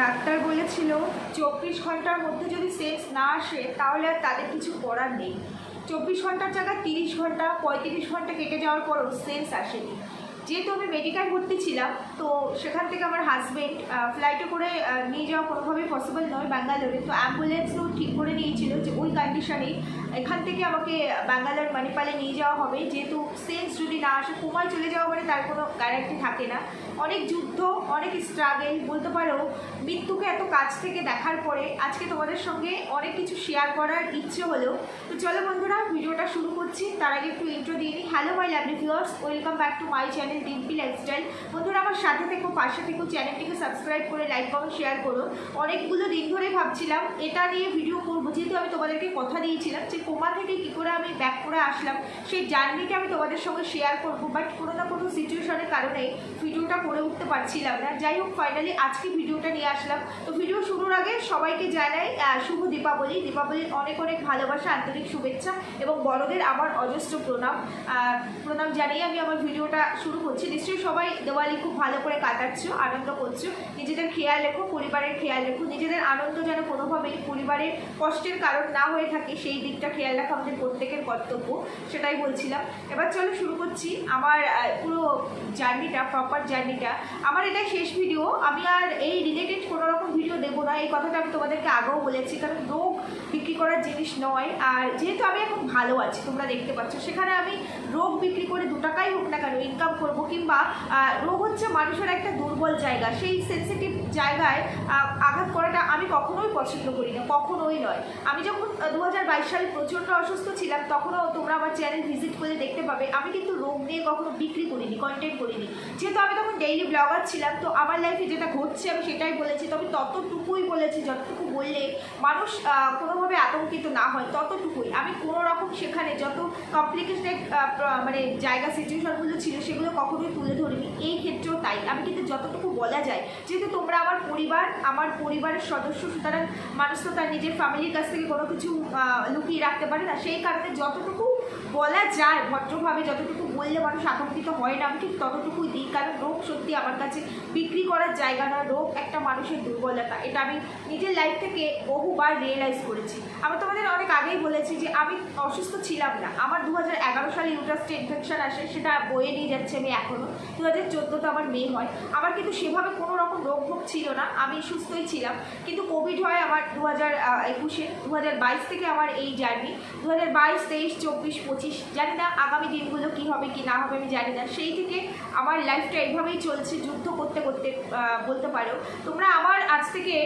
Doctor বলেছিল চব্বিশ ঘণ্টার মধ্যে যদি সেন্স না আসে, তাহলে আর তাদের কিছু করার নেই। চব্বিশ ঘণ্টার জায়গায় তিরিশ ঘণ্টা, পঁয়ত্রিশ ঘণ্টা কেটে যাওয়ার পরও সেন্স আসেনি। যেহেতু আমি মেডিকেল ভর্তি ছিলাম, তো সেখান থেকে আমার হাজবেন্ড ফ্লাইটে করে নিয়ে যাওয়া কোনোভাবেই পসিবল নয় ব্যাঙ্গালোরে। তো অ্যাম্বুলেন্সও ঠিক করে নিয়েছিল যে ওই কন্ডিশনেই এখান থেকে আমাকে ব্যাঙ্গালোর মানিপালে নিয়ে যাওয়া হবে। যেহেতু সেন্স যদি না আসে, কোমায় চলে যাওয়া মানে তার কোনো গ্যারান্টি থাকে না। অনেক যুদ্ধ, অনেক স্ট্রাগেল বলতে পারো, মৃত্যুকে এত কাছ থেকে দেখার পরে আজকে তোমাদের সঙ্গে অনেক কিছু শেয়ার করার ইচ্ছে হলো। তো চলো বন্ধুরা, ভিডিওটা শুরু করছি। তার আগে একটু ইন্ট্রো দিয়ে নিই। Hello my lovely viewers welcome back to my channel Dimpi lifestyle. বন্ধুরা, আমার সাথে থেকো, পাশে থেকো, চ্যানেলটিকে সাবস্ক্রাইব করে লাইক কমেন্ট শেয়ার করো। অনেকগুলো দিন ধরে ভাবছিলাম, এটা নিয়ে ভিডিও করব। যেহেতু আমি তোমাদেরকে কথা দিয়েছিলাম যে কোমা থেকে কী করে আমি ব্যাক করে আসলাম, সেই জার্নিটা আমি তোমাদের সঙ্গে শেয়ার করব। বাট কোনো না কোনো সিচুয়েশনের কারণে ভিডিওটা করে উঠতে পারছিলাম না। যাই হোক ফাইনালি আজকে ভিডিওটা নিয়ে আসলাম। তো ভিডিও শুরুর আগে সবাইকে জানাই শুভ দীপাবলি। দীপাবলির অনেক অনেক ভালোবাসা, আন্তরিক শুভেচ্ছা এবং বড়দের আমার অজস্র প্রণাম। প্রণাম জানিয়ে আমি আমার ভিডিওটা শুরু করছি, নিশ্চয়ই সবাই দেওয়ালি খুব ভালো করে কাটাচ্ছ, আনন্দ করছ। নিজেদের খেয়াল রেখো, পরিবারের খেয়াল রেখো, নিজেদের আনন্দ যেন কোনোভাবেই পরিবারের কষ্টের কারণ না হয়ে থাকে, সেই দিকটা খেয়াল রাখা আমাদের প্রত্যেকের কর্তব্য, সেটাই বলছিলাম। এবার চলো শুরু করছি আমার পুরো জার্নিটা প্রপার জার্নিটা। আমার এটাই শেষ ভিডিও, আমি আর এই রিলেটেড কোনো রকম ভিডিও দেবো না, এই কথাটা আমি তোমাদেরকে আগেও বলেছি, কারণ রোগ বিক্রি করার জিনিস নয়। আর যেহেতু আমি এখন ভালো আছি, তোমরা দেখতে পাচ্ছ, সেখানে আমি রোগ বিক্রি করে দু টাকাই হোক না কেন ইনকাম করব কিংবা রোগ হচ্ছে মানুষের একটা দুর্বল জায়গা। সেই সেন্সিটিভ জায়গায় আঘাত করাটা আমি কখনোই পছন্দ করি না, কখনোই নয়। আমি যখন দু হাজার বাইশ সালে প্রচণ্ড অসুস্থ ছিলাম, তখনও তোমরা আমার চ্যানেল ভিজিট করে দেখতে পাবে, আমি কিন্তু রোগ নিয়ে কখনো বিক্রি করিনি কন্টেন্ট করিনি। যেহেতু আমি তখন ডেইলি ব্লগার ছিলাম, তো আমার লাইফে যেটা ঘটছে, আমি সেটাই বলেছি তবে ততটুকুই বলেছি, যতটুকু বললে মানুষ কোনোভাবে আতঙ্কিত না হয়, ততটুকুই। আমি কোনো রকম সেখানে যত কমপ্লিকেটেড মানে জায়গা সিচুয়েশনগুলো ছিল, সেগুলো কখনোই তুলে ধরিনি। এই ক্ষেত্রেও তাই। আমি কিন্তু যতটুকু বলা যায়, যেহেতু তোমরা আমার পরিবার, আমার পরিবারের সদস্য, সুতরাং মানুষ তো তার নিজের ফ্যামিলির কাছ থেকে কোনো কিছু লুকিয়ে রাখতে পারে না। সেই কারণে যতটুকু বলা যায়, ভদ্রভাবে যতটুকু বললে মানুষ আতঙ্কিত হয় না। আমি ঠিক ততটুকুই দিই, কারণ রোগ সত্যি আমার কাছে বিক্রি করার জায়গা নয় রোগ একটা মানুষের দুর্বলতা। এটা আমি নিজের লাইফ থেকে বহুবার রিয়েলাইজ করেছি। আমি তোমাদের অনেক আগেই বলেছি যে আমি অসুস্থ ছিলাম না। আমার দু হাজার এগারো সালে ইউটাস্টে ইনফেকশন আসে, সেটা বয়ে নিয়ে যাচ্ছে আমি এখনও দু হাজার চোদ্দোতে আমার মেয়ে হয়। আমার কিন্তু সেভাবে কোনো রকম রোগ ভোগ ছিল না। আমি সুস্থই ছিলাম। কিন্তু কোভিড হয় আমার দু হাজার একুশে দু হাজার বাইশ থেকে আমার এই জার্নি দু হাজার বাইশ, তেইশ, চব্বিশ, পঁচিশ, জানি না আগামী দিনগুলো কী হবে কি না হবে আমি জানি না। সেই থেকে আমার লাইফটা এইভাবেই চলছে, যুদ্ধ করতে করতে বলতে পারো। তোমরা আমার আজ থেকে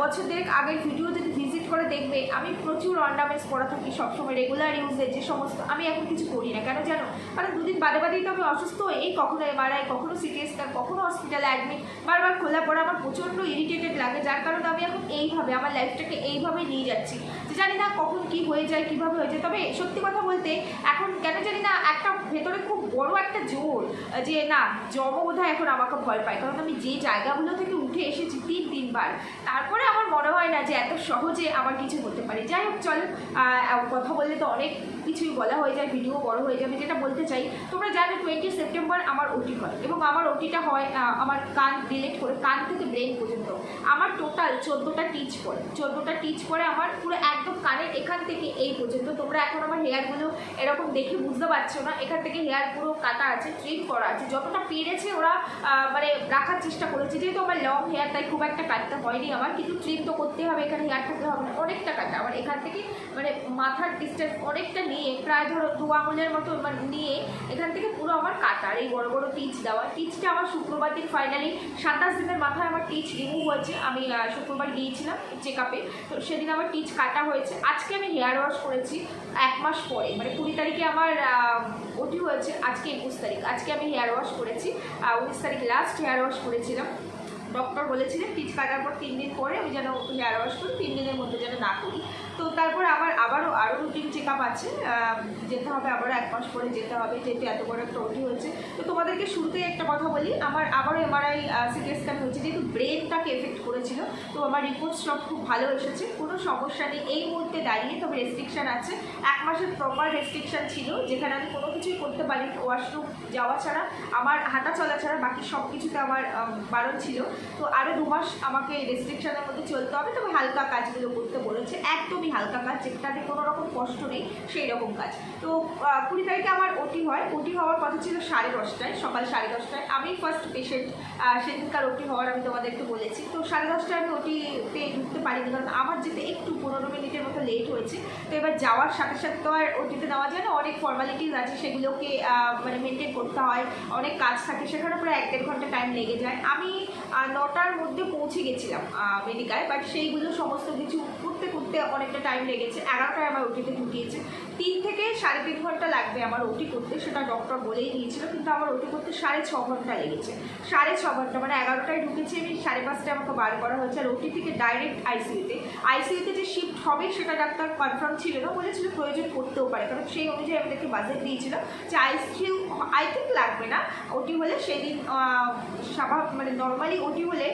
বছর দেড়েক আগের ভিডিও যদি করে দেখবে, আমি প্রচুর অর্নামেন্টস পরা থাকি সবসময় রেগুলার ইউজের যে সমস্ত, আমি এখন কিছু করি না। কেন জানো? কারণ দুদিন বাদে বাদেই তো আমি অসুস্থ, এই কখনো এমআরআই কখনো সিটি স্ক্যান কখনো হসপিটালে অ্যাডমিট বারবার খোলা পড়া আমার প্রচণ্ড ইরিটেটেড লাগে, যার কারণে আমি এখন এইভাবে, আমার লাইফটাকে এইভাবে নিয়ে যাচ্ছি। যে জানি না কখন কি হয়ে যায়, কীভাবে হয়ে যায়, তবে সত্যি কথা বলতে এখন কেন জানি না একটা ভেতরে খুব বড় একটা জোর যে না জম বোধহয় এখন আমাকে ভয় পায়। কারণ আমি যে জায়গাগুলো থেকে উঠে এসেছি তিন তিনবার, তারপরে আমার মনে হয় না যে এত সহজে আমার কিছু হতে পারে। যাই হোক, চলো কথা বললে তো অনেক কিছুই বলা হয়ে যায় ভিডিও বড় হয়ে যাবে, যেটা বলতে চাই। তোমরা জানো টোয়েন্টি সেপ্টেম্বর আমার ওটি হয় এবং আমার ওটিটা হয় আমার কান ডিলেট করে কান থেকে ব্রেন পর্যন্ত। আমার টোটাল চোদ্দোটা টিচ পড়ে চোদ্দোটা টিচ পড়ে আমার পুরো একদম কানের এখান থেকে এই পর্যন্ত। তোমরা এখন আমার হেয়ারগুলো এরকম দেখে বুঝতে পারছ না। এখান থেকে হেয়ার পুরো কাটা আছে ট্রিম করা আছে। যতটা পেরেছে ওরা মানে রাখার চেষ্টা করেছে। যেহেতু আমার লং হেয়ার তাই খুব একটা কাটতে হয়নি আমার। কিন্তু ট্রিম তো করতে হবে, এখানে হেয়ার থাকতে হবে অনেকটা কাটা। আমার এখান থেকে মানে মাথার ডিস্টেন্স অনেকটা নিয়ে, প্রায় ধরো দু আঙুলের মতো মানে নিয়ে, এখান থেকে পুরো আমার কাটা। আর এই বড় বড় টিচ দেওয়া। টিচটা আমার শুক্রবার দিন ফাইনালি সাতাশ দিনের মাথায় আমার টিচ রিমুভ হয়েছে। আমি শুক্রবার গিয়েছিলাম চেক আপে তো সেদিন আমার টিচ কাটা হয়েছে। আজকে আমি হেয়ার ওয়াশ করেছি এক মাস পরে। মানে কুড়ি তারিখে আমার ওটি হয়েছে। আজকে একুশ তারিখ। আজকে আমি হেয়ার ওয়াশ করেছি। উনিশ তারিখ লাস্ট হেয়ার ওয়াশ করেছিলাম। ডক্টর বলেছিলেন টিচ কাটার পর তিন দিন পরে আমি যেন হেয়ার ওয়াশ করি, তিন দিনের মধ্যে যেন না করি। তো তারপর আবার, আবারও আরও রুটিন চেক আপ আছে যেতে হবে আবারও এক মাস পরে যেতে হবে, যেহেতু এত বড় একটা ওটি হয়েছে। তো তোমাদেরকে শুরুতে একটা কথা বলি, আমার আবারও এমআরআই সিটি স্ক্যান হয়েছে, যেহেতু ব্রেনটাকে এফেক্ট করেছিল, তো আমার রিপোর্ট সব খুব ভালো এসেছে। কোনো সমস্যা নেই, এই মুহূর্তে দাঁড়িয়ে তবে রেস্ট্রিকশান আছে। এক মাসের প্রপার রেস্ট্রিকশান ছিল, যেখানে আমি কোনো কিছুই করতে পারি ওয়াশরুম যাওয়া ছাড়া আমার হাঁটা চলা ছাড়া বাকি সব কিছুতে আমার আম, বারণ ছিল। তো আরও দু মাস আমাকে রেস্ট্রিকশনের মধ্যে চলতে হবে তবে হালকা কাজগুলো করতে বলেছে একদমই হালকা কাজ যেটাতে কোনো রকম কষ্ট নেই সেই রকম কাজ। তো কুড়ি তারিখে আমার ওটি হয় ওটি হওয়ার কথা ছিল সাড়ে দশটায় সকাল সাড়ে দশটায়। আমি ফার্স্ট পেশেন্ট সেদিনকার ওটি হওয়ার আমি তোমাদেরকে বলেছি। তো সাড়ে দশটায় আমি ওটিতে ঢুকতে পারিনি কারণ আমার যেতে একটু পনেরো মিনিটের মতো লেট হয়েছে। তো এবার যাওয়ার সাথে সাথে তো আর ওটিতে নেওয়া যায় না অনেক ফর্মালিটিস আছে আহ, মানে মেনটেন করতে হয় অনেক কাজ থাকে সেখানে প্রায় এক দেড় ঘণ্টা টাইম লেগে যায়। আমি নটার মধ্যে পৌঁছে গেছিলাম মেডিকায় বাট সেইগুলো সমস্ত কিছু করতে করতে অনেকটা টাইম লেগেছে। এগারোটায় আমার ওটিতে ঢুকিয়েছে। তিন থেকে সাড়ে তিন ঘণ্টা লাগবে আমার ওটি করতে সেটা ডক্টর বলেই দিয়েছিল কিন্তু আমার ওটি করতে সাড়ে ছ ঘণ্টা লেগেছে। সাড়ে ছ ঘণ্টা মানে এগারোটায় ঢুকেছি আমি সাড়ে পাঁচটায় আমাকে বার করা হয়েছে আর ওটি থেকে ডাইরেক্ট আইসিইউতে আইসিইউতে যে শিফট হবে সেটা ডাক্তার কনফার্ম ছিল না বলেছিল প্রয়োজন করতেও পারে কারণ সেই অনুযায়ী আমাদেরকে বাজেট দিয়েছিল। যে আইসিইউ আই থিঙ্ক লাগবে না। ওটি হলে সেদিন স্বাভাবিক মানে নর্মালি ওটি হলে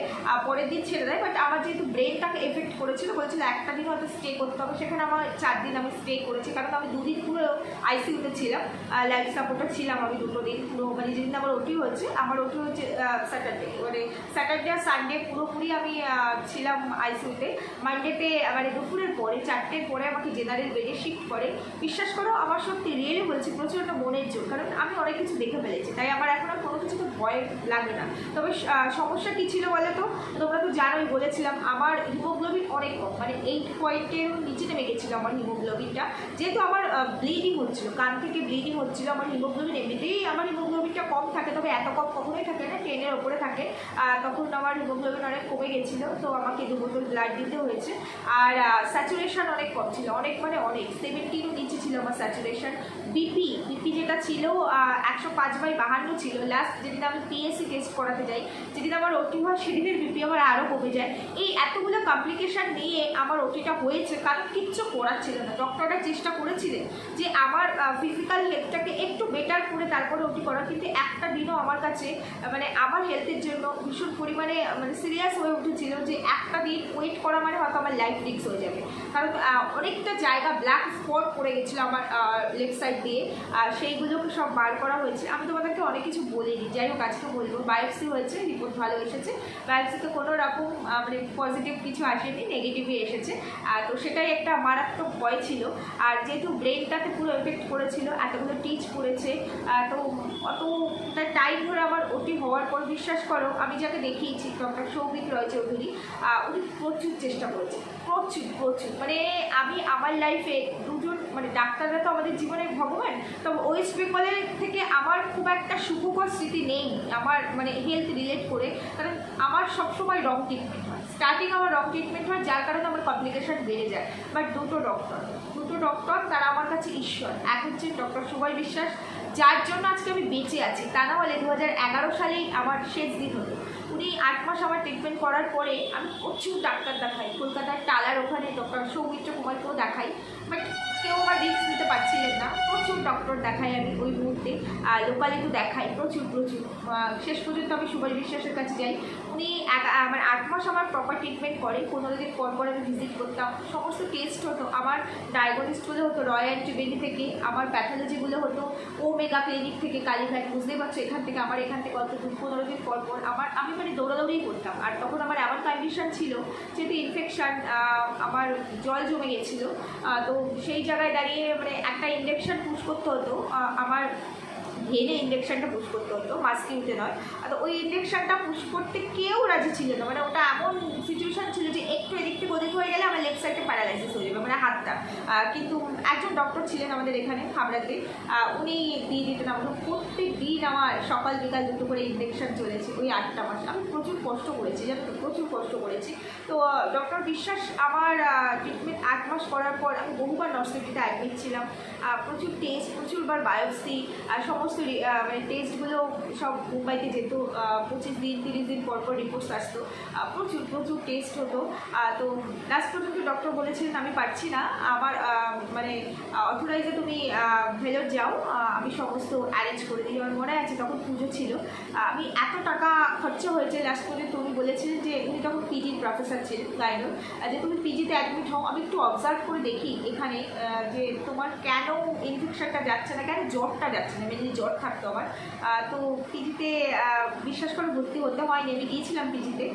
পরের দিন ছেড়ে দেয়। বাট আমার যেহেতু ব্রেনটাকে এফেক্ট করেছিল, বলেছিল একটা দিন হয়তো স্টে করতে হবে। সেখানে আমার চার দিন আমি স্টে করেছি। কারণ আমি দুদিন পুরো আইসিইউতে ছিলাম। লাইফ সাপোর্টার ছিলাম আমি দুটো দিন পুরো। মানে যেদিন আমার ওটি হচ্ছে আমার ওটি হচ্ছে স্যাটারডে মানে স্যাটারডে আর সানডে পুরোপুরি আমি ছিলাম আইসিইউতে মানডেতে মানে দুপুরের পরে, চারটের পরে আমাকে জেনারেল বেডে শিফট করে। বিশ্বাস করো, আমার সত্যি রিয়েলি বলছি প্রচণ্ড মনের জোর। কারণ আমি অনেক কিছু দেখে ফেলেছি তাই আমার আর কোনো কিছুতে ভয় লাগে না। তবে সমস্যা কী ছিল বলে তো? তোমরা তো জানোই, বলেছিলাম, আমার হিমোগ্লোবিন অনেক কম মানে এইট পয়েন্টের নিচে নেমে গেছিল আমার হিমোগ্লোবিনটা। যেহেতু আমার ব্লিডিং হচ্ছিল, কান থেকে ব্লিডিং হচ্ছিল, আমার হিমোগ্লোবিন এমনিতেই, আমার হিমোগ্লোবিনটা কম থাকে, তবে এত কম কখনোই থাকে না টেনের ওপরে থাকে। তখন আমার হিমোগ্লোবিন অনেক কমে গেছিল, তো আমাকে দু বোতল ব্লাড দিতে হয়েছে। আর স্যাচুরেশন অনেক কম ছিল, অনেক মানে অনেক সেভেন্টিরও নিচে ছিল আমার স্যাচুরেশন বিপি বিপি যেটা ছিল একশো পাঁচ বাই বাহান্ন ছিল। লাস্ট যেদিন আমি পিএসসি টেস্ট করাতে যাই, যেদিন আমার ওটি হয়, সেদিনের বিপি আমার আরও কমে যায়। এই এতগুলো কমপ্লিকেশান নিয়ে আমার ওটিটা হয়েছে, কারণ কিচ্ছু করার ছিল না। ডক্টররা চেষ্টা করেছিলেন যে আমার ফিজিক্যাল হেলথটাকে একটু বেটার করে তারপরে ওটি করা কিন্তু একটা দিনও আমার কাছে মানে আমার হেলথের জন্য ভীষণ পরিমাণে মানে সিরিয়াস হয়ে উঠেছিল যে একটা দিন ওয়েট করা মানে হয়তো আমার লাইফ রিক্স হয়ে যাবে। কারণ অনেকটা জায়গা ব্ল্যাক স্পট পড়ে গেছিল আমার লেফট সাইড দিয়ে, আর সেইগুলোকে সব বার করা হয়েছে। আমি তোমাদেরকে অনেক কিছু বলিনি। যাই হোক, আজকে বলব। বায়োপসি হয়েছে রিপোর্ট ভালো এসেছে। বায়োপসিতে কোনো রকম মানে পজিটিভ কিছু আসেনি নেগেটিভই এসেছে। আর তো সেটাই একটা মারাত্মক ভয় ছিল। আর যেহেতু ব্রেনটাতে পুরো এফেক্ট করেছিল এতগুলো টিচ পড়েছে তো অতটা টাইম ধরে আমার ওটি হওয়ার পর বিশ্বাস করো, আমি যাকে দেখিয়েছি তো ডক্টর সৌভিক রয় চৌধুরী উনি প্রচুর চেষ্টা করেছে। প্রচুর প্রচুর। মানে আমি আমার লাইফে দুজন মানে ডাক্তাররা তো আমাদের জীবনে ভগবান তবে ওয়েস্ট বেঙ্গলের থেকে আমার খুব একটা সুখকর স্মৃতি নেই, আমার মানে হেলথ রিলেট করে, কারণ আমার সবসময় রং ট্রিটমেন্ট হয়। স্টার্টিং আমার রং ট্রিটমেন্ট হয়, যার কারণে আমার কমপ্লিকেশন বেড়ে যায়। বাট দুটো ডক্টর দুটো ডক্টর তারা আমার কাছে ঈশ্বর। এক হচ্ছে ডক্টর সুবল বিশ্বাস, যার জন্য আজকে আমি বেঁচে আছি। তা না হলে দু হাজার এগারো সালেই আমার শেষ দিন হলো। উনি আট মাস আমার ট্রিটমেন্ট করার পরে আমি প্রচুর ডাক্তার দেখাই। কলকাতার টালার ওখানে ডক্টর সৌমিত্র কুমারকেও দেখাই। বাট কেউ আমার রিস্ক নিতে পারছিলেন না। প্রচুর ডক্টর দেখাই আমি ওই মুহূর্তে। আর লোকালে তো দেখাই প্রচুর প্রচুর। শেষ পর্যন্ত আমি সুভাষ বিশ্বাসের কাছে যাই। উনি এক- আমার আট মাস আমার প্রপার ট্রিটমেন্ট করে। পনেরো দিন পর পর আমি ভিজিট করতাম। সমস্ত টেস্ট হতো। আমার ডায়াগনিস্টগুলো হতো রয়্যাল ত্রিবেণী থেকে, আমার প্যাথোলজিগুলো হতো ও মেগা ক্লিনিক থেকে কালীঘাট বুঝতেই পারছ, এখান থেকে আমার এখান থেকে অত দূর। পনেরো দিন পর পর আমার, আমি মানে দৌড়াদৌড়িই করতাম। আর তখন আমার এমন কন্ডিশন ছিল, যেহেতু ইনফেকশান আমার জল জমে গেছিল তো সেই জায়গায় দাঁড়িয়ে মানে একটা ইঞ্জেকশন পুশ করতে হতো। আমার ভেনে ইঞ্জেকশনটা পুশ করতে হতো মাস্কিউতে নয়। আর ওই ইঞ্জেকশনটা পুশ করতে কেউ রাজি ছিল না। মানে ওটা এমন সিচুয়েশান ছিল যে একটু এদিক থেকে হয়ে গেলে আমার লেফট সাইডে প্যারালাইসিস হয়ে যাবে মানে হাতটা। কিন্তু একজন ডক্টর ছিলেন আমাদের এখানে, হাবড়াতে। উনি দিয়ে দিতেন আমাকে। প্রত্যেক দিন আমার সকাল বিকাল দুটো করে ইঞ্জেকশন চলেছে, ওই আটটা মাস। আমি প্রচুর কষ্ট করেছি তো, প্রচুর কষ্ট করেছি। তো ডক্টর বিশ্বাস, আমার ট্রিটমেন্ট আট মাস করার পর আমি বহুবার নর্সিটিতে অ্যাডমিট ছিলাম। প্রচুর টেস্ট প্রচুরবার বায়োপসি আর সমস্ত মানে টেস্টগুলো সব মুম্বাইতে যেত। পঁচিশ দিন, তিরিশ দিন পর পর রিপোর্টস আসতো। প্রচুর প্রচুর টেস্ট হতো। তো লাস্ট পর্যন্ত ডক্টর বলেছিলেন আমি পারছি না। আমার মানে অথরাইজে তুমি ভেলোর যাও। আমি সমস্ত অ্যারেঞ্জ করে দিই। আমার মনে আছে তখন পুজো ছিল। আমি এত টাকা খরচা হয়েছে লাস্ট পর্যন্ত উনি বলেছিলেন যে, উনি তখন পিজির প্রফেসর ছিলেন গাইনোর যে তুমি পিজিতে অ্যাডমিট হও, আমি একটু অবজার্ভ করে দেখি এখানে যে তোমার কেন ইনফেকশনটা যাচ্ছে না, কেন জ্বরটা যাচ্ছে না? মেনলি জ্বর থাকতো আমার। তো পিজিতে বিশ্বাস করে ভর্তি হতে হয়নি। আমি গিয়েছিলাম পিজিতে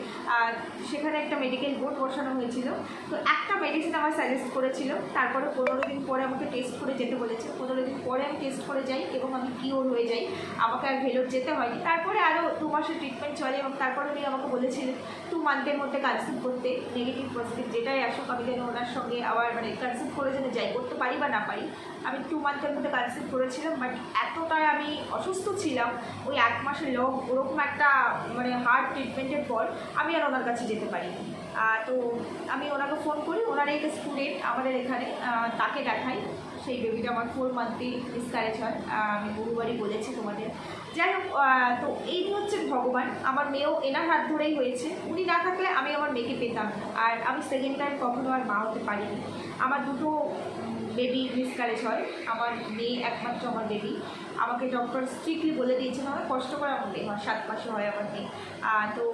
সেখানে একটা মেডিকেল বোর্ড বসানো হয়েছিল তো একটা মেডিসিন আমার সাজেস্ট করেছিল। তারপরে পনেরো দিন পরে আমাকে টেস্ট করে যেতে বলেছে। পনেরো দিন পরে আমি টেস্ট করে যাই এবং আমি কিওর হয়ে যাই। আমাকে আর ভেলোর যেতে হয়নি। তারপরে আরও দু মাসের ট্রিটমেন্ট চলে এবং তারপরে উনি আমাকে বলেছিলেন টু মান্থের মধ্যে কনসিভ করতে নেগেটিভ পজিটিভ যেটাই আসুক আমি যেন ওনার সঙ্গে আবার মানে কনসিভ করে যেন যাই করতে পারি বা না পারি আমি টু মান্থের মধ্যে কনসিভ করেছিলাম বাট এতটাই আমি অসুস্থ ছিলাম ওই এক মাসের লং ওরকম একটা মানে হার্ড ট্রিটমেন্টের পর আমি আর ওনার কাছে যেতে আহ, তো আমি ওনাকে ফোন করি। ওনার একটা স্টুডেন্ট আমাদের এখানে তাকে দেখাই। সেই বেবিটা আমার ফোর মান্থলি মিসক্যারেজ হয়। আমি বহুবারই বলেছি তোমাদের। যাই হোক তো এই হচ্ছে ভগবান। আমার মেয়েও এনার হাত ধরেই হয়েছে। উনি না থাকলে আমি আমার মেয়েকে পেতাম আর আমি সেকেন্ড টাইম কখনো আর মা হতে পারিনি। আমার দুটো বেবি মিসক্যারেজ হয়। আমার মেয়ে একমাত্র আমার বেবি আমাকে ডক্টর স্ট্রিক্টলি বলে দিয়েছেন আমার কষ্ট করে আমার মেয়ে হয়। সাত মাসে হয় আমার মেয়ে। তো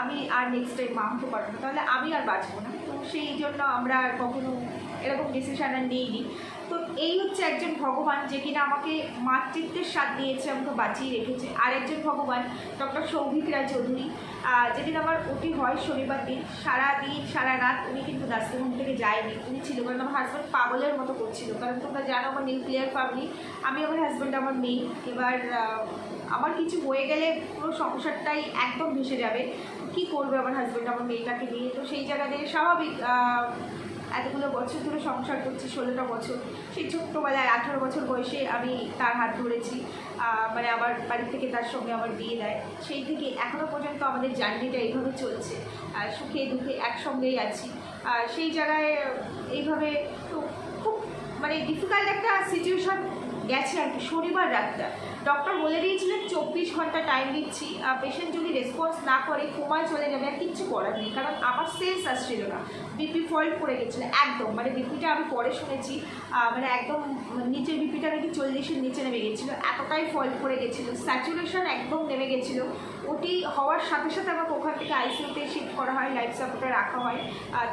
আমি আর নেক্সট টাইম মা হতে পারব না। তাহলে আমি আর বাঁচবো না। তো সেই জন্য আমরা আর কখনো এরকম ডিসিশান আর নিইনি। তো এই হচ্ছে একজন ভগবান যে কিনা আমাকে মাতৃত্বের স্বাদ দিয়েছে, আমাকে বাঁচিয়ে রেখেছে। আর একজন ভগবান, ডক্টর সৌভিক রায় চৌধুরী যেদিন আমার ওটি হয় শনিবার দিন সারা দিন সারা রাত উনি কিন্তু নার্সিংহোম থেকে যায়নি। উনি ছিল কারণ আমার হাজব্যান্ড পাগলের মতো করছিল। কারণ তোমরা জানো আমার নিউক্লিয়ার ফ্যামিলি আমি আমার হাজব্যান্ড আমার মেয়ে। এবার আমার কিছু হয়ে গেলে পুরো সংসারটাই একদম ভেসে যাবে। কি করবে আমার হাজব্যান্ড আমার মেয়েটাকে নিয়ে? তো সেই জায়গা দিয়ে স্বাভাবিক এতগুলো বছর ধরে সংসার করছি, ষোলোটা বছর। সেই ছোট্টবেলায় আঠারো বছর বয়সে আমি তার হাত ধরেছি মানে আমার বাড়ি থেকে তার সঙ্গে আমার বিয়ে দেয়। সেই থেকে এখনও পর্যন্ত আমাদের জার্নিটা এইভাবে চলছে। আর সুখে দুঃখে একসঙ্গেই আছি। আর সেই জায়গায় এইভাবে তো খুব মানে ডিফিকাল্ট একটা সিচুয়েশন গেছে আর কি, শনিবার রাতটা। ডক্টর বলে দিয়েছিলেন চব্বিশ ঘণ্টা টাইম দিচ্ছি। পেশেন্ট যদি রেসপন্স না করে কোমায় চলে যাবে আর কিচ্ছু করার নেই, কারণ আমার সেন্স আসছিল না। বিপি ফল্ট করে গেছিল, একদম। মানে বিপিটা আমি পরে শুনেছি মানে একদম নিচের বিপিটা নাকি চল্লিশের নিচে নেমে গেছিল, এতটাই ফল্ট করে গেছিল। স্যাচুরেশন একদম নেমে গেছিল। ওটি হওয়ার সাথে সাথে আমাকে ওখান থেকে আইসিউতে শিফট করা হয় লাইফ সাপোর্টে রাখা হয়।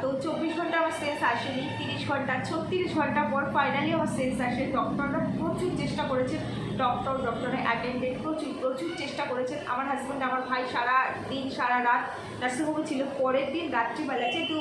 তো চব্বিশ ঘণ্টা আমার সেন্স আসেনি, তিরিশ ঘণ্টা, ছত্রিশ ঘণ্টা পর ফাইনালি আমার সেন্স আসে। ডক্টররা প্রচুর চেষ্টা করেছেন ডক্টর ডক্টরের অ্যাটেন্ডেন্ট প্রচুর প্রচুর চেষ্টা করেছেন। আমার হাজব্যান্ড আমার ভাই সারা দিন, সারা রাত নার্সিংহোমে ছিল। পরের দিন রাত্রিবেলা যেহেতু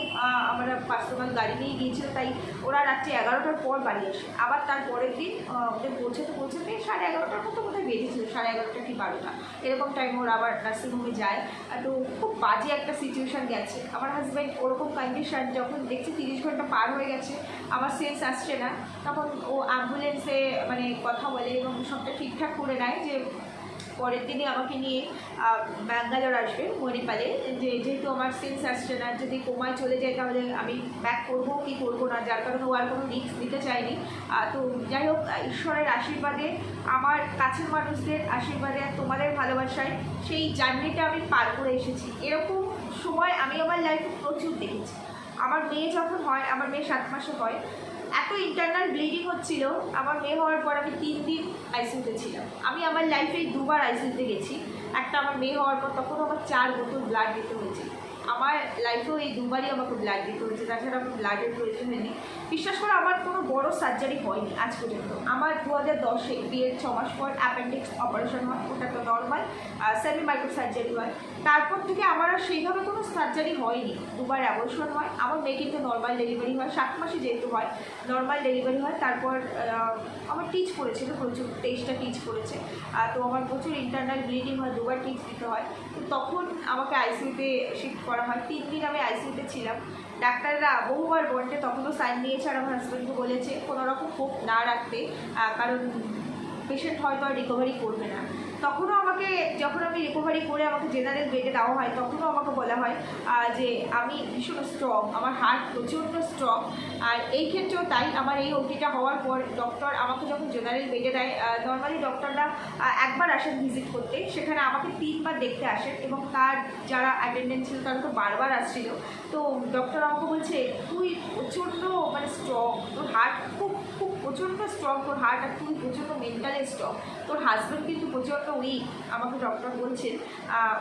আমরা পার্সোনাল গাড়ি নিয়ে গিয়েছিল, তাই ওরা রাত্রি এগারোটার পর বাড়ি আসে। আবার তার পরের দিন ওদের পৌঁছাতে পৌঁছাতে সাড়ে এগারোটার মতো বোধহয় বেরিয়েছিল, সাড়ে এগারোটা কি বারোটা। এরকম টাইম ওরা আবার নার্সিংহোমে যায়। তো খুব বাজে একটা সিচুয়েশান গেছে। আমার হাজব্যান্ড ওরকম কন্ডিশন যখন দেখছি তিরিশ ঘণ্টা পার হয়ে গেছে, আমার সেন্স আসছে না। তখন ও অ্যাম্বুলেন্সে মানে কথা বলে এবং সবটা ঠিকঠাক করে নেয় যে পরের দিনে আমাকে নিয়ে ব্যাঙ্গালোর আসবে, মণিপালে। যে যেহেতু আমার সেন্স আসছে না, যদি কোমায় চলে যায় তাহলে আমি ব্যাক করব, কি করব না, যার কারণে ও আর কোনো রিস্ক নিতে চাইনি তো যাই হোক, ঈশ্বরের আশীর্বাদে, আমার কাছের মানুষদের আশীর্বাদে আর তোমাদের ভালোবাসায় সেই জার্নিটা আমি পার করে এসেছি। এরকম সময় আমি আমার লাইফে প্রচুর দেখেছি। আমার মেয়ে যখন হয়, আমার মেয়ে সাত মাসে হয় এত ইন্টারনাল ব্লিডিং হচ্ছিল, আমার মেয়ে হওয়ার পর আমি তিন দিন আইসিউতে ছিলাম। আমি আমার লাইফে দুবার আইসিউতে গেছি। একটা আমার মেয়ে হওয়ার পর তখন আমার চার বোতল ব্লাড দিতে হয়েছে। আমার লাইফেও এই দুবারই আমাকে ব্লাড দিতে হয়েছে, তাছাড়া আমার ব্লাডের প্রয়োজন হয়নি বিশ্বাস করে, আমার কোনো বড় সার্জারি হয়নি আজ পর্যন্ত। আমার দু হাজার দশে বিয়ের ছ মাস পর অ্যাপেন্ডিক্স অপারেশন হয়, ওটা তো নর্মাল সেমি মাইক্রো সার্জারি হয়। তারপর থেকে আমার আর সেইভাবে কোনো সার্জারি হয়নি। দুবার অ্যাবর্শন হয়, আমার মেয়ে কিন্তু নর্মাল ডেলিভারি হয়, সাত মাসে যেহেতু হয় নর্মাল ডেলিভারি হয়, তারপর আমার টিচ করেছিল প্রচুর, তেইশটা টিচ করেছে। তো আমার প্রচুর ইন্টারনাল ব্লিডিং হয়, দুবার টিচ দিতে হয়। তো তখন আমাকে আইসিউতে শিফট করা হয়। তিন দিন আমি আইসিউতে ছিলাম। ডাক্তাররা বহুবার তখন তখনও সাইন নিয়েছে আর আমার হাজব্যান্ডকে বলেছে কোনোরকম হোপ না রাখতে কারণ পেশেন্ট হয়তো আর রিকভারি করবে না। তখনও আমাকে যখন আমি রিকভারি করে আমাকে জেনারেল বেডে দেওয়া হয়, তখনও আমাকে বলা হয় যে আমি ভীষণ স্ট্রং আমার হার্ট প্রচণ্ড স্ট্রং আর এই ক্ষেত্রেও তাই আমার এই ওটিটা হওয়ার পর ডক্টর আমাকে যখন জেনারেল বেডে দেয় নর্মালি ডক্টররা একবার আসেন ভিজিট করতে, সেখানে আমাকে তিনবার দেখতে আসেন এবং তার যারা অ্যাটেন্ডেন্ট ছিল তারা তো বারবার আসছিল। তো ডক্টর আমাকে বলছে, তুই প্রচণ্ড মানে স্ট্রং তোর হার্ট খুব খুব প্রচণ্ড স্ট্রং তোর হার্ট আর তুই প্রচণ্ড মেন্টালি স্ট্রং তোর হাজব্যান্ড কিন্তু প্রচণ্ড উইক আমাকে ডক্টর বলছেন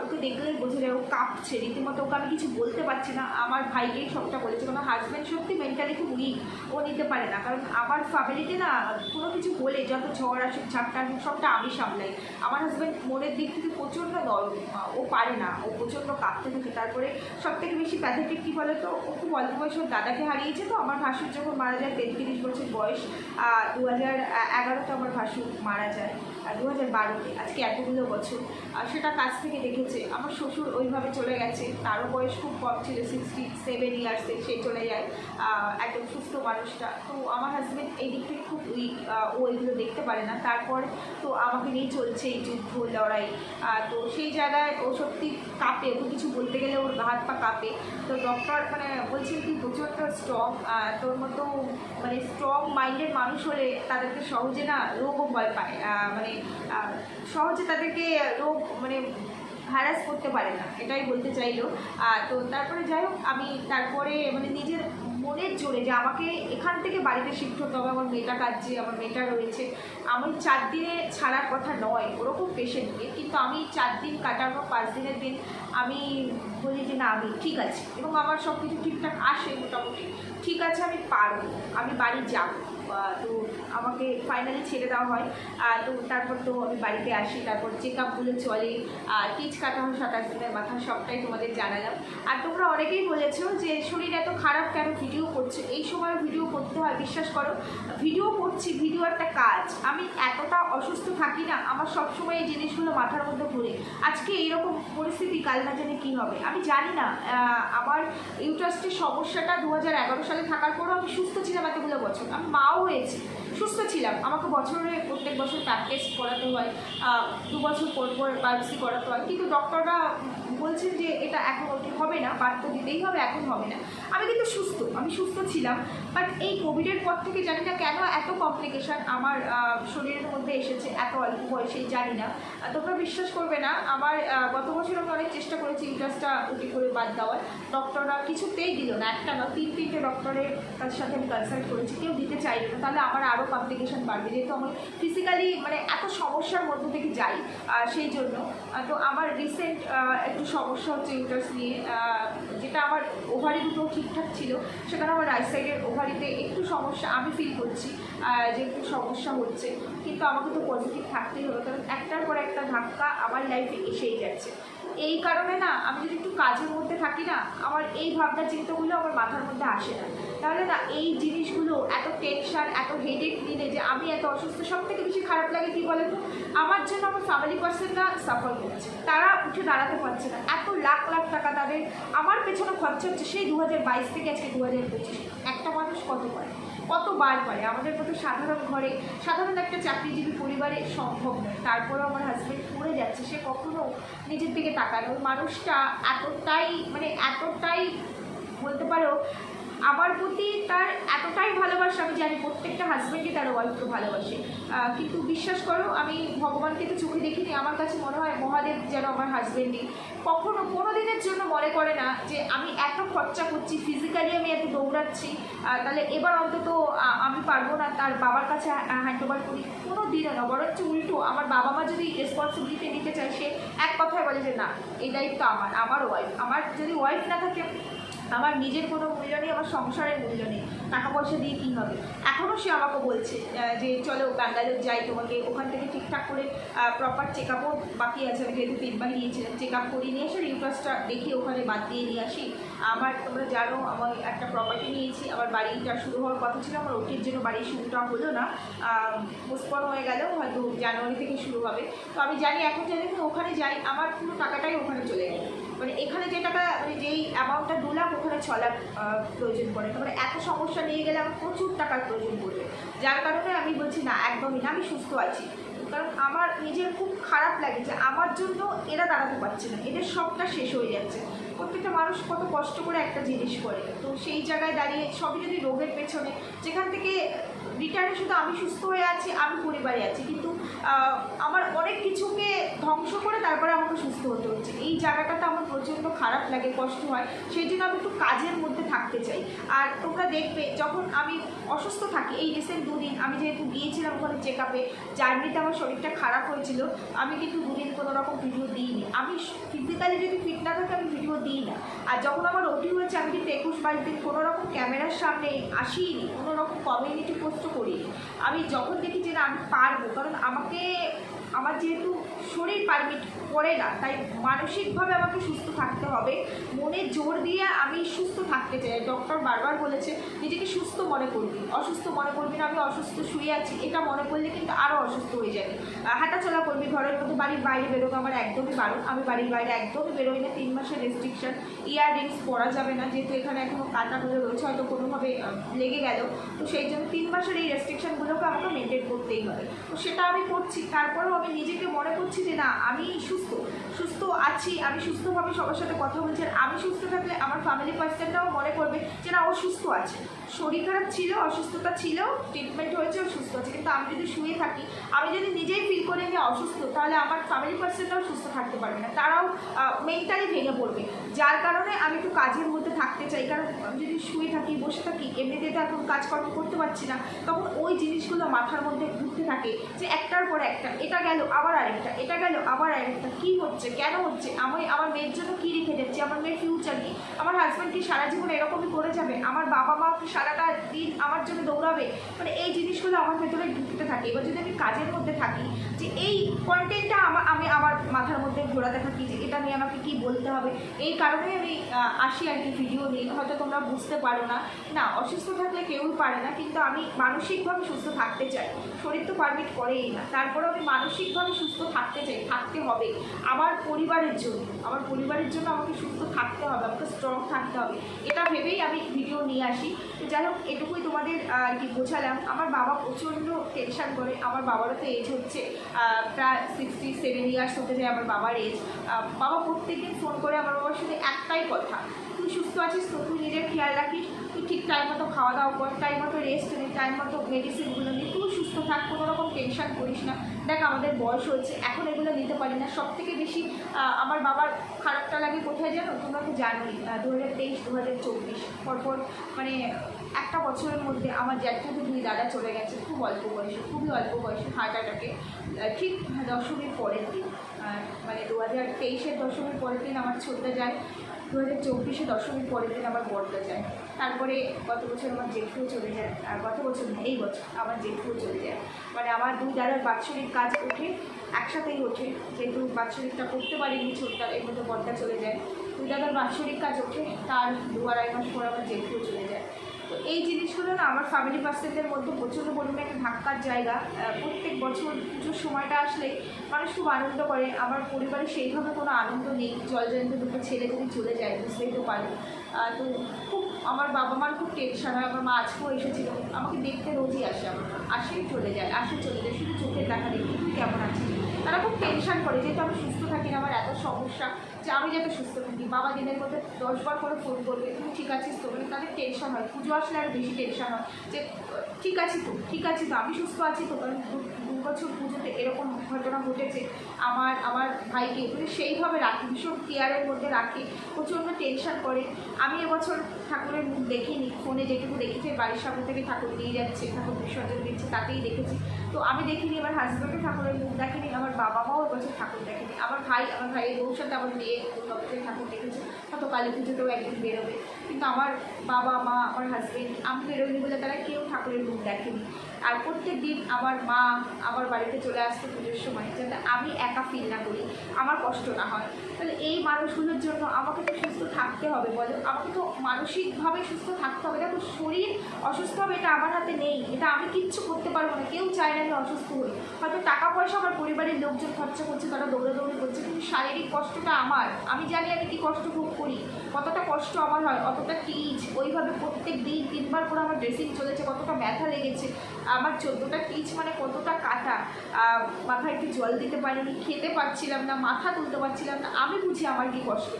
ওকে দেখলেই বোঝা যায়, ও কাঁপছে। রীতিমতো ওকে আমি কিছু বলতে পারছি না। আমার ভাইকেই সবটা বলেছে কারণ হাজব্যান্ড সত্যি মেন্টালি খুব উইক ও নিতে পারে না। কারণ আমার ফ্যামিলিতে না কোনো কিছু বলে যত ঝড় আসুক, ঝাপটা আসুক, সবটা আমি সামলাই। আমার হাজব্যান্ড মনের দিক থেকে প্রচণ্ড দল ও পারে না। ও প্রচণ্ড কাঁপতে থাকে। তারপরে সব থেকে বেশি প্যাথেটিক কী বলে তো ও খুব অল্প বয়সে ওর দাদাকে হারিয়েছে তো। আমার ভাসুর যখন মারা যায়, তেত্রিশ বছর বয়স দু হাজার এগারোতে আমার ভাসুর মারা যায়। দু হাজার বারোতে আজকে এতগুলো বছর। আর সেটা কাছ থেকে দেখেছে। আমার শ্বশুর ওইভাবে চলে গেছে। তারও বয়স খুব কম ছিল সিক্সটি সেভেন ইয়ার্সে সে চলে যায় একদম সুস্থ মানুষটা। তো আমার হাজব্যান্ড এই দিক থেকে খুব উইক ও এগুলো দেখতে পারে না। তারপর তো আমাকে নিয়ে চলছে এই যুদ্ধ, লড়াই। তো সেই জায়গায় ও সত্যি কাঁপে। ওকে কিছু বলতে গেলে ওর হাত পা কাঁপে। তো ডক্টর মানে বলছেন তুই প্রচণ্ড স্ট্রং তোর মতো মানে স্ট্রং মাইন্ডের মানুষ হলে তাদেরকে সহজে না রোগও ভয় পায়। মানে সহজে তাদেরকে রোগ মানে হ্যারাস করতে পারে না, এটাই বলতে চাইলো। তো তারপরে যাই হোক, আমি তারপরে মানে নিজের মনের জোরে যে আমাকে এখান থেকে বাড়িতে শিফট হতে হবে, আমার মেয়েটা কাজে, আমার মেয়েটা রয়েছে। আমি চার দিনে ছাড়ার কথা নয়, ওরকম পেশেন্ট পেশেন্টকে কিন্তু আমি চার দিন কাটানো, পাঁচ দিনের দিন আমি বলি যে না, আমি ঠিক আছে। এবং আমার সব কিছু ঠিকঠাক আসে মোটামুটি। ঠিক আছে, আমি পারব, আমি বাড়ি যাব। তো আমাকে ফাইনালি ছেড়ে দেওয়া হয়। আর তো তারপর তো আমি বাড়িতে আসি, তারপর চেক আপগুলো চলে, আর টিচ কাটা হয় সাতাশ দিনের মাথা সবটাই তোমাদের জানালাম। আর তোমরা অনেকেই বলেছ যে শরীর এত খারাপ কেন ভিডিও করছ? এই সময় ভিডিও করতে হয়, বিশ্বাস করো। ভিডিও করছি ভিডিও একটা কাজ। আমি এতটা অসুস্থ থাকি না, আমার সবসময় এই জিনিসগুলো মাথার মধ্যে ঘুরে। আজকে এইরকম পরিস্থিতি, কাল না জানি কী হবে। আমি জানি না আমার ইউট্রাস্টের সমস্যাটা দু হাজার এগারো সালে থাকার পরও আমি সুস্থ ছিলাম এতগুলো বছর। আমি মাও হয়েছি। সুস্থ ছিলাম। আমাকে বছরে প্রত্যেক বছর প্র্যাকটিস করাতে হয় দু বছর পর পর বায়োপসি করাতে হয়। কিন্তু ডক্টররা বলছেন যে এটা এখন হবে না বাদ তো দিতেই হবে, এখন হবে না। আমি কিন্তু সুস্থ, আমি সুস্থ ছিলাম। বাট এই কোভিডের পর থেকে জানি না কেন এত কমপ্লিকেশান আমার শরীরের মধ্যে এসেছে, এত অল্প বয়সেই জানি না। তোমরা বিশ্বাস করবে না, আমার গত বছর আমি অনেক চেষ্টা করেছি ইন্টারেস্টটা উটি করে বাদ দেওয়ার। ডক্টররা কিছুতেই দিল না, একটা না, তিন, তিনটে ডক্টরের কাছে সাথে আমি কনসাল্ট করেছি, কেউ দিতে চাইবে না। তাহলে আমার আরও কমপ্লিকেশান বাড়বে, যেহেতু আমি ফিজিক্যালি মানে এত সমস্যার মধ্যে থেকে যাই সেই জন্য। তো আমার রিসেন্ট একটু সমস্যা হচ্ছে ইউটার্স নিয়ে যেটা আমার ওভারি দুটো ঠিকঠাক ছিল, সেখানে আমার রাইট সাইডের ওভারিতে একটু সমস্যা আমি ফিল করছি যে একটু সমস্যা হচ্ছে। কিন্তু আমাকে তো পজিটিভ থাকতেই হবে, কারণ একটার পর একটা ধাক্কা আমার লাইফে এসেই যাচ্ছে। এই কারণে না, আমি যদি একটু কাজের মধ্যে থাকি না, আমার এই ভাবনা চিন্তাগুলো আমার মাথার মধ্যে আসে না। তাহলে না, এই জিনিসগুলো, এত টেনশান এত হেডেক নিলে যে আমি এত অসুস্থ সব থেকে বেশি খারাপ লাগে কী বলে তো? আমার জন্য আমার ফ্যামিলি পার্সনরা সাফার করছে। তারা উঠে দাঁড়াতে পারছে না। এত লাখ লাখ টাকা তাদের, আমার পেছনে খরচা হচ্ছে সেই দু হাজার বাইশ থেকে আজকে দু হাজার পঁচিশ। একটা মানুষ কত পারে? কতবার করে? আমাদের মতো সাধারণ ঘরে সাধারণ একটা চাকরিজীবী পরিবারে সম্ভব নয়। তারপরেও আমার হাজব্যান্ড পড়ে যাচ্ছে, সে কখনো নিজের দিকে তাকানো মানুষটা এতটাই মানে এতটাই বলতে পারো আমার প্রতি তার এতটাই ভালোবাসা, আমি জানি প্রত্যেকটা হাজব্যান্ডই তার ওয়াইফকে ভালোবাসে। কিন্তু বিশ্বাস করো, আমি ভগবানকে তো চোখে দেখিনি। আমার কাছে মনে হয় মহাদেব যেন আমার হাজব্যান্ডই কখনো কোনো দিনের জন্য মনে করে না যে আমি এত খরচা করছি ফিজিক্যালি আমি এত দৌড়াচ্ছি তাহলে এবার অন্তত আমি পারব না তার বাবার কাছে হ্যান্ড ওভার করি। কোনো দিনও না, বরঞ্চ উল্টো। আমার বাবা মা যদি রেসপন্সিবিলিটি নিতে চায়, সে এক কথায় বলে যে, না এই দায়িত্ব আমার আমার ওয়াইফ আমার যদি ওয়াইফ না থাকে আমার নিজের কোনো মূল্য নেই, আমার সংসারের মূল্য নেই টাকা পয়সা দিয়ে কী হবে? এখনও সে আমাকে বলছে যে চলো ব্যাঙ্গালোর যাই, তোমাকে ওখান থেকে ঠিকঠাক করে প্রপার চেক আপও বাকি আছে, আমি যেহেতু তিনবার নিয়েছিলাম চেক আপ করিয়ে নিয়ে এসে ইউটাসটা দেখি ওখানে বাদ দিয়ে নিয়ে আসি। আমার, তোমরা জানো আমার একটা প্রপার্টি নিয়েছি, আমার বাড়িটা শুরু হওয়ার কথা ছিল, আমার ওটির জন্য বাড়ির শুরুটা হলো না পোস্টপন হয়ে গেল, হয়তো জানুয়ারি থেকে শুরু হবে। তো আমি জানি এখন আমি ওখানে যাই, আমার পুরো টাকাটাই ওখানে চলে যাবে মানে এখানে যে টাকা মানে যেই অ্যামাউন্টটা দু লাখ ওখানে ছ লাখ প্রয়োজন পড়ে। মানে এত সমস্যা নিয়ে গেলে আমার প্রচুর টাকার প্রয়োজন পড়বে। যার কারণে আমি বলছি, না, একদমই না, আমি সুস্থ আছি। কারণ আমার নিজের খুব খারাপ লাগে যে, আমার জন্য এরা দাঁড়াতে পারছে না। এদের সবটা শেষ হয়ে যাচ্ছে। প্রত্যেকটা মানুষ কত কষ্ট করে একটা জিনিস করে। তো সেই জায়গায় দাঁড়িয়ে সবই যদি রোগের পেছনে, যেখান থেকে রিটার্নে শুধু আমি সুস্থ হয়ে আছি, আমি পরিবারে আছি। কিন্তু আমার অনেক কিছুকে ধ্বংস করে তারপরে আমাকে সুস্থ হতে হচ্ছে। এই জায়গাটাতে আমার প্রচণ্ড খারাপ লাগে, কষ্ট হয়। সেই জন্য আমি একটু কাজের মধ্যে থাকতে চাই। আর তোমরা দেখবে, যখন আমি অসুস্থ থাকি, এই রিসেন্ট দুদিন আমি যেহেতু গিয়েছিলাম ওখানে চেক আপে জার্নিতে আমার শরীরটা খারাপ হয়েছিল, আমি কিন্তু দুদিন কোনো রকম ভিডিও দিইনি। আমি ফিজিক্যালি যদি ফিট না থাকে, আমি ভিডিও দিই না। আর যখন আমার ওটি হয়েছে, আমি কিন্তু একুশ বাইশ দিন কোনো রকম ক্যামেরার সামনে আসিনি কোনো রকম কমিউনিটি পোস্টও করিনি আমি যখন দেখি যে না, আমি পারব, কারণ আমাকে আমার যেহেতু শরীর পারমিট করে না, তাই মানসিকভাবে আমাকে সুস্থ থাকতে হবে। মনে জোর দিয়ে আমি সুস্থ থাকতে চাই। ডক্টর বারবার বলেছে, নিজেকে সুস্থ মনে করবি। অসুস্থ মনে করবি না, আমি অসুস্থ শুয়ে আছি। এটা মনে করলে কিন্তু আরও অসুস্থ হয়ে যাবে। হাঁটাচলা করবি, ঘরের মধ্যে বাড়ির বাইরে বেরোবো আমার একদমই বারণ। আমি বাড়ির বাইরে একদমই বেরোই না, তিন মাসের রেস্ট্রিকশন ইয়াররিংস পরা যাবে না, যেহেতু এখানে এখনও কাটাগুলো রয়েছে, হয়তো কোনোভাবে লেগে গেল। তো সেই জন্য তিন মাসের এই রেস্ট্রিকশনগুলোকে আমাকে মেনটেন করতেই হবে। তো সেটা আমি করছি। তারপরেও আমি নিজেকে মনে করছি যে না, আমি সুস্থ সুস্থ আছি, আমি সুস্থভাবে সবার সাথে কথা বলছি, আর আমি সুস্থ থাকলে আমার ফ্যামিলি পার্সনটাও মনে করবে যে না, ও সুস্থ আছে। শরীর খারাপ ছিল, অসুস্থতা ছিল ট্রিটমেন্ট হয়েছে সুস্থ আছে। কিন্তু আমি যদি শুয়ে থাকি, আমি যদি নিজেই ফিল করি যে অসুস্থ, তাহলে আমার ফ্যামিলি পার্সনটাও সুস্থ থাকতে পারবে না। তারাও মেন্টালি ভেঙে পড়বে। যার কারণে আমি একটু কাজের মধ্যে থাকতে চাই। কারণ আমি যদি শুয়ে থাকি, বসে থাকি, এমনিতে তো এখন কাজকর্ম করতে পারছি না, তখন ওই জিনিসগুলো মাথার মধ্যে ঘুরতে থাকে যে একটার পর একটা, এটা গেল, আবার আরেকটা, এটা গেল, আবার আরেকটা, কী হচ্ছে, কেন হচ্ছে আমি আমার মেয়ের জন্য কী রেখে যাচ্ছি, আমার মেয়ের ফিউচার কি, আমার হাজব্যান্ড কি সারা জীবন এরকমই করে যাবে, আমার বাবা মা কি সারাটা দিন আমার জন্য দৌড়াবে। মানে এই জিনিসগুলো আমার ভেতরে ঢুকতে থাকে। এবার যদি আমি কাজের মধ্যে থাকি যে এই কন্টেন্টটা আমার আমি আমার মাথার মধ্যে ঘোরাতে থাকি যে এটা নিয়ে আমাকে কি বলতে হবে? এই কারণে আমি আসি আর কি ভিডিও নিই হয়তো তোমরা বুঝতে পারো না। না, অসুস্থ থাকলে কেউই পারে না, কিন্তু আমি মানসিকভাবে সুস্থ থাকতে চাই। শরীর তো পারমিট করেই না। তারপরেও আমি মানসিকভাবে সুস্থ থাকতে চাই, থাকতে হবে। আমার পরিবারের জন্য, আমার পরিবারের জন্য আমাকে সুস্থ থাকতে হবে, আমাকে স্ট্রং থাকতে হবে। এটা ভেবেই আমি ভিডিও নিয়ে আসি। তো যাই হোক, এটুকুই তোমাদের আর কি বোঝালাম। আমার বাবা প্রচণ্ড টেনশন করে। আমার বাবারও তো এজ হচ্ছে। প্রায় সিক্সটি সেভেন ইয়ার্স হতে যায় আমার বাবার এজ বাবা প্রত্যেকদিন ফোন করে আমার বাবার সাথে একটাই কথা, তুই সুস্থ আছিস তো? তুই নিজের খেয়াল রাখিস, তুই ঠিক টাইম মতো খাওয়া দাওয়া কর টাইম মতো রেস্ট নে টাইম মতো মেডিসিনগুলো নিয়ে তুই সুস্থ থাক, কোনো রকম টেনশান করিস না। দেখ, আমাদের বয়স হচ্ছে এখন এগুলো নিতে পারি না। সব থেকে বেশি আমার বাবার খারাপটা লাগে কোথায় জানো? তোমরা তো জানোই দু হাজার তেইশ দু হাজার চব্বিশ, পরপর মানে একটা বছরের মধ্যে আমার জ্যাঠাতে দুই দাদা চলে গেছে খুব অল্প বয়সে খুবই অল্প বয়সে হার্ট অ্যাটাকে ঠিক দশমীর পরের দিন মানে দু হাজার তেইশের দশমীর পরের দিন আমার ছোটটা যায় দু হাজার চব্বিশে দশমীর পরের দিন আমার বড়টা যায়। তারপরে গত বছর আমার জেঠুও চলে যায় আর গত বছর না, এই বছর আমার জেঠুও চলে যায়। মানে আমার দুই দাদার বাৎসরিক কাজ ওঠে একসাথেই ওঠে। যেহেতু বাৎসরিকটা করতে পারিনি ছোটটা এর মধ্যে বড়টা চলে যায়। দুই দাদার বাৎসরিক কাজ ওঠে তার দু আড়াই মাস পর আমার জেঠুও চলে যায়। তো এই জিনিসগুলো না আমার ফ্যামিলি পার্সনদের মধ্যে প্রচণ্ড পরিমাণে একটা ধাক্কার জায়গা প্রত্যেক বছর পুজোর সময়টা আসলে মানুষ খুব আনন্দ করে। আমার পরিবারে সেইভাবে কোনো আনন্দ নেই। জল জয়ন্ত দুটো ছেলে যদি চলে যায়, বুঝতেই তো পারো। তো খুব আমার বাবা মার খুব টেনশন হয়। আমার মা আজকেও এসেছিল। আমাকে দেখতে রোজই আসে। আমার মা। আসে, চলে যায়। আসে, চলে যায়। শুধু চোখের দেখা দেখি। তুই কেমন আছিস? তারা খুব টেনশন করে, যেহেতু আমি সুস্থ থাকি না, আমার এত সমস্যা যে আমি যাতে সুস্থ থাকি। বাবা দিনের মধ্যে দশবার করে ফোন করবে, তুমি ঠিক আছিস তো? মানে তাদের টেনশন হয়, পুজো আসলে আর বেশি টেনশন হয় যে, ঠিক আছি তো, ঠিক আছি তো, আমি সুস্থ আছি তো। কারণ দু- বছর পুজোতে এরকম ঘটনা ঘটেছে, আমার আমার ভাইকে মানে সেইভাবে রাখি, ভীষণ কেয়ারের মধ্যে রাখি, প্রচণ্ড টেনশন করে। আমি এবছর ঠাকুরের মুখ দেখিনি ফোনে যেটুকু দেখেছি, বাড়ির সামনে থেকে ঠাকুর দিয়ে যাচ্ছে, ঠাকুর বিসর্জন দিচ্ছে, তাতেই দেখেছি। তো আমি দেখিনি আমার হাজব্যান্ডও ঠাকুরের মুখ বাবা মাও এবছর ঠাকুর দেখেনি আমার ভাই আমার ভাইয়ের বউর সাথে আমার মেয়ে দুর্গাপুজোর ঠাকুর দেখেছে। হয়তো কালী পুজোতেও একদিন বেরোবে। কিন্তু আমার বাবা, মা, আমার হাজব্যান্ড আমি বেরোয়নি বলে তারা কেউ ঠাকুরের মুখ দেখেনি। আর প্রত্যেক দিন আমার মা আমার বাড়িতে চলে আসতো পুজোর সময় যাতে আমি একা ফিল না করি। আমার কষ্ট না হয়। তাহলে এই মানুষগুলোর জন্য আমাকে তো সুস্থ থাকতে হবে বলো? আমাকে তো মানসিকভাবে সুস্থ থাকতে হবে। দেখো শরীর অসুস্থ হবে, এটা আমার হাতে নেই। এটা আমি কিচ্ছু করতে পারব না। কেউ চায় না আমি অসুস্থ হই। হয়তো টাকা পয়সা আমার পরিবারের লোকজন খরচা করছে, তারা দৌড়াদৌড়ি করছে, কিন্তু শারীরিক কষ্টটা আমার। আমি জানি আমি কি কষ্ট ভোগ করি, কতটা কষ্ট আমার হয়, অতটা টিচ ওইভাবে প্রত্যেক দিন তিনবার করে আমার ড্রেসিং চলেছে, কতটা ব্যথা লেগেছে। আমার চোদ্দোটা টিচ মানে কতটা কাটা। মাথায় একটু জল দিতে পারিনি, খেতে পারছিলাম না, মাথা তুলতে পারছিলাম না, আমি বুঝি আমার কি কষ্ট।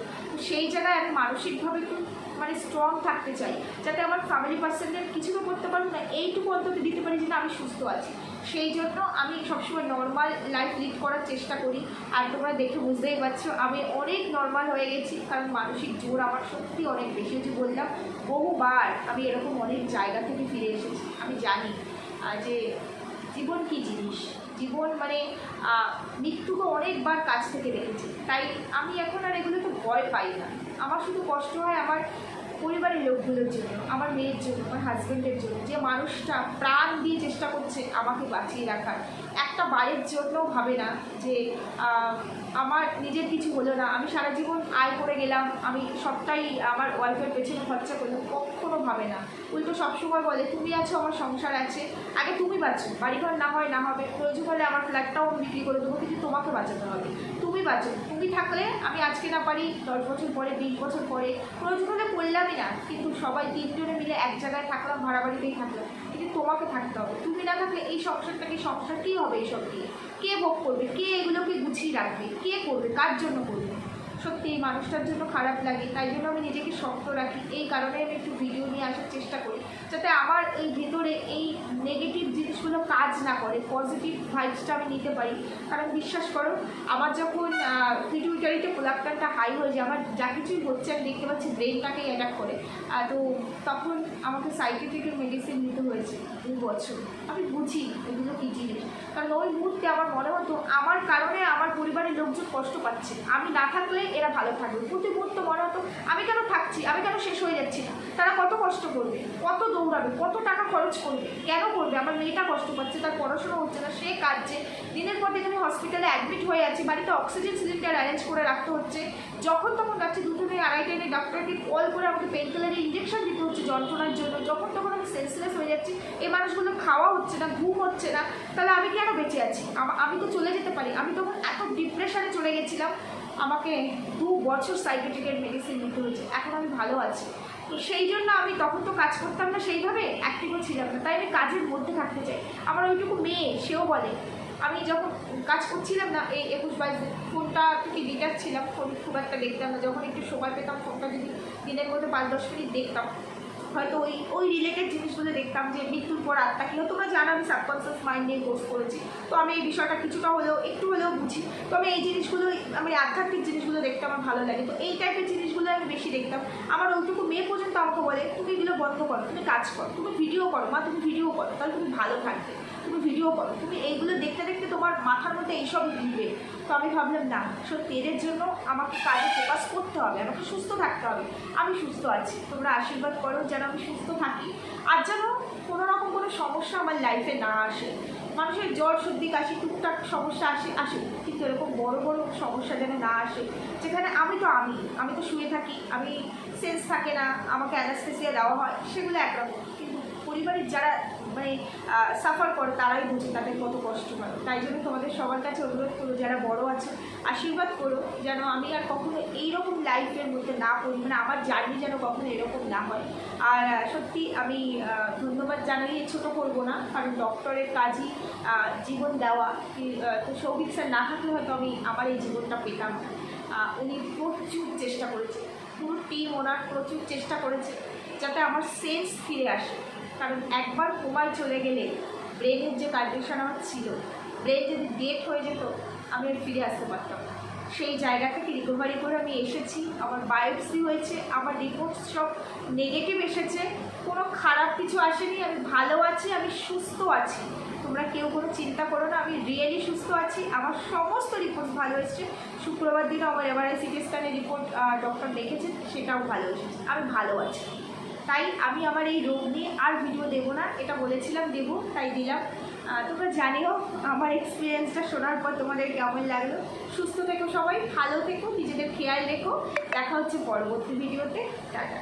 সেই জায়গায় আমি মানসিকভাবে একটু মানে স্ট্রং থাকতে চাই, যাতে আমার ফ্যামিলি পার্সনদের কিছু তো করতে পারব না, এইটুকু অন্তত দিতে পারি যে না আমি সুস্থ আছি। সেই জন্য আমি সবসময় নর্মাল লাইফ লিড করার চেষ্টা করি। আর তোমরা দেখে বুঝতেই পারছ, আমি অনেক নর্মাল হয়ে গেছি, কারণ মানসিক জোর আমার সত্যি অনেক বেশি হচ্ছে বললাম। বহুবার আমি এরকম অনেক জায়গা থেকে ফিরে এসেছি, আমি জানি যে জীবন কী জিনিস? জীবন মানে মৃত্যুকে অনেকবার কাছ থেকে দেখেছি। তাই আমি এখন আর এগুলোকে ভয় পাই না। আমার শুধু কষ্ট হয় আমার পরিবারের লোকগুলোর জন্য, আমার মেয়ের জন্য, আমার হাজব্যান্ডের জন্য, যে মানুষটা প্রাণ দিয়ে চেষ্টা করছে আমাকে বাঁচিয়ে রাখার, একটা বাড়ির জন্য ভাবে না যে আমার নিজের কিছু হলো না, আমি সারা জীবন আয় করে গেলাম, আমি সবটাই আমার ওয়াইফের পেছনে খরচা করলাম, কখনো ভাবে না। উল্টো সবসময় বলে, তুমি আছো, আমার সংসার আছে, আগে তুমি বাঁচো, বাড়িঘর না হয় না হবে, প্রয়োজন হলে আমার ফ্ল্যাটটাও আমি বিক্রি করে দেবো, কিন্তু তোমাকে বাঁচাতে হবে, তুমি বাঁচো, তুমি থাকলে আমি আজকে না পারি, দশ বছর পরে, বিশ বছর পরে, প্রয়োজন হলে করলামই না কিন্তু সবাই তিনজনে মিলে এক জায়গায় থাকলাম ভাড়া বাড়িতেই থাকলাম কিন্তু তোমাকে থাকতে হবে, তুমি না থাকলে এই সংসারটাকে সংসার? কী হবে এইসব দিয়ে কে ভোগ করবে? কে এগুলোকে গুছিয়ে রাখবে? কে করবে? কার জন্য করবে? সত্যি এই মানুষটার জন্য খারাপ লাগে, তাই জন্য আমি নিজেকে শক্ত রাখি। এই কারণে আমি একটু নিয়ে আসার চেষ্টা করি, যাতে আমার এই ভেতরে এই নেগেটিভ জিনিসগুলো কাজ না করে পজিটিভ ভাইবসটা আমি নিতে পারি। কারণ বিশ্বাস করো, আমার যখন পিটুইটারিতে প্রোডাক্টারটা হাই হয়ে যায়, আমার যা কিছুই হচ্ছে, আমি দেখতে পাচ্ছি ব্রেনটাকেই অ্যাটাক করে। তো তখন আমাকে সাইকেট্রিকের মেডিসিন নিতে হয়েছে দু বছর। আমি বুঝি এগুলো কী জিনিস। কারণ ওই মুহূর্তে আমার মনে হতো, আমার কারণে আমার পরিবারের লোকজন কষ্ট পাচ্ছে। আমি না থাকলে এরা ভালো থাকবে। প্রতি মুহূর্ত মনে হতো, আমি কেন থাকছি? আমি কেন শেষ হয়ে যাচ্ছি না? তারা কত কষ্ট করবে? কত দৌড়াবে? কত টাকা খরচ করবে? কেন করবে? আমার মেয়েটা কষ্ট পাচ্ছে, তার পড়াশোনা হচ্ছে না, সে কাঁদছে। দিনের পর দিন আমি হসপিটালে অ্যাডমিট হয়ে আছি। বাড়িতে অক্সিজেন সিলিন্ডার অ্যারেঞ্জ করে রাখতে হচ্ছে। যখন তখন যাচ্ছে দুটো নেই আড়াইটা নেই ডাক্তারকে কল করে আমাকে পেন কিলারের ইঞ্জেকশন দিতে হচ্ছে যন্ত্রণার জন্য। যখন তখন আমি সেন্সলেস হয়ে যাচ্ছি। এই মানুষগুলো খাওয়া হচ্ছে না, ঘুম হচ্ছে না। তাহলে আমি কেন বেঁচে আছি? আমি তো চলে যেতে পারি। আমি তখন এত ডিপ্রেশনে চলে গেছিলাম। আমাকে দু বছর সাইকেটিকের মেডিসিন নিতে হয়েছে। এখন আমি ভালো আছি। তো সেই জন্য আমি তখন তো কাজ করতাম না, সেইভাবে অ্যাক্টিভও ছিলাম না। তাই আমি কাজের মধ্যে থাকতে চাই। আমার ওইটুকু মেয়ে, সেও বলে, আমি যখন কাজ করছিলাম না, এই একুশ বাইশ ফোনটা থেকে ডিটাচ ছিলাম। ফোন খুব একটা দেখতাম না। যখন একটু সময় পেতাম, ফোনটা যদি দিনের মধ্যে পাঁচ দশ মিনিট দেখতাম হয়তো ওই ওই রিলেটেড জিনিসগুলো দেখতাম যে মৃত্যুর পর আত্মা কী তোমরা জানো, আমি সাবকনসিয়াস মাইন্ড নিয়ে কোর্স করেছি। তো আমি এই বিষয়টা কিছুটা হলেও, একটু হলেও বুঝি। তো আমি এই জিনিসগুলো, আমি আধ্যাত্মিক জিনিসগুলো দেখতে আমার ভালো লাগে। তো এই টাইপের জিনিসগুলো আমি বেশি দেখতাম। আমার ওইটুকু মেয়ে পর্যন্ত আমাকে বলে, তুমি এগুলো বন্ধ করো, তুমি কাজ করো, তুমি ভিডিও করো, মা, তুমি ভিডিও করো, তাহলে তুমি ভালো থাকবে। তুমি ভিডিও করো তুমি এইগুলো দেখতে দেখতে তোমার মাথার মধ্যে এইসব ঘুরবে তো আমি ভাবলাম, না, সত্যি, এদের জন্য আমাকে কাজে ফোকাস করতে হবে, আমাকে সুস্থ থাকতে হবে। আমি সুস্থ আছি, তোমরা আশীর্বাদ করো যেন আমি সুস্থ থাকি। আর যেন কোনো রকম কোনো সমস্যা আমার লাইফে না আসে। মানুষের জ্বর, সর্দি, কাশি, টুকটাক সমস্যা আসে আসে। কিন্তু এরকম বড় বড় সমস্যা যেন না আসে, যেখানে আমি তো আমি আমি তো শুয়ে থাকি, আমি সেন্স থাকে না, আমাকে অ্যানাস্থেসিয়া দেওয়া হয়, সেগুলো একরকম। কিন্তু পরিবারের যারা মানে সাফার করে, তারাই বুঝে তাদের কত কষ্ট হয়। তাই জন্য তোমাদের সবার কাছে অনুরোধ করো যারা বড় আছে, আশীর্বাদ করো, যেন আমি আর কখনো এইরকম লাইফের মধ্যে না পড়ি মানে আমার জার্নি যেন কখনো এরকম না হয়। আর সত্যি আমি ধন্যবাদ জানাই ছোটো করব না, কারণ ডক্টরের কাজই জীবন দেওয়া। তো সৌভিক স্যার না থাকলে হয়তো আমি আমার এই জীবনটা পেতাম না। উনি প্রচুর চেষ্টা করেছে। পুরো টিম ওনার প্রচুর চেষ্টা করেছে, যাতে আমার সেন্স ফিরে আসে। কারণ একবার কোমায় চলে গেলে ব্রেনের যে কন্ডিশন আমার ছিল, ব্রেন যদি ডেট হয়ে যেত, আমি আর ফিরে আসতে পারতাম সেই জায়গা থেকে রিকভারি করে আমি এসেছি, আমার বায়োপসি হয়েছে, আমার রিপোর্ট সব নেগেটিভ এসেছে, কোনো খারাপ কিছু আসেনি, আমি ভালো আছি, আমি সুস্থ আছি। তোমরা কেউ কোনো চিন্তা করো না, আমি রিয়েলি সুস্থ আছি, আমার সমস্ত রিপোর্ট ভালো এসেছে। শুক্রবার দিনও আমার এমআরআই সিটি স্ক্যানের রিপোর্ট ডক্টর দেখেছেন, সেটাও ভালো এসেছে, আমি ভালো আছি। তাই আমি আমার এই রোগ নিয়ে আর ভিডিও দেবো না। এটা বলেছিলাম দেবো, তাই দিলাম। তোমরা জানিও, আমার এক্সপিরিয়েন্সটা শোনার পর তোমাদের কেমন লাগল। সুস্থ থেকো সবাই, ভালো থেকো, নিজেদের খেয়াল রেখো। দেখা হচ্ছে পরবর্তী ভিডিওতে টাটা।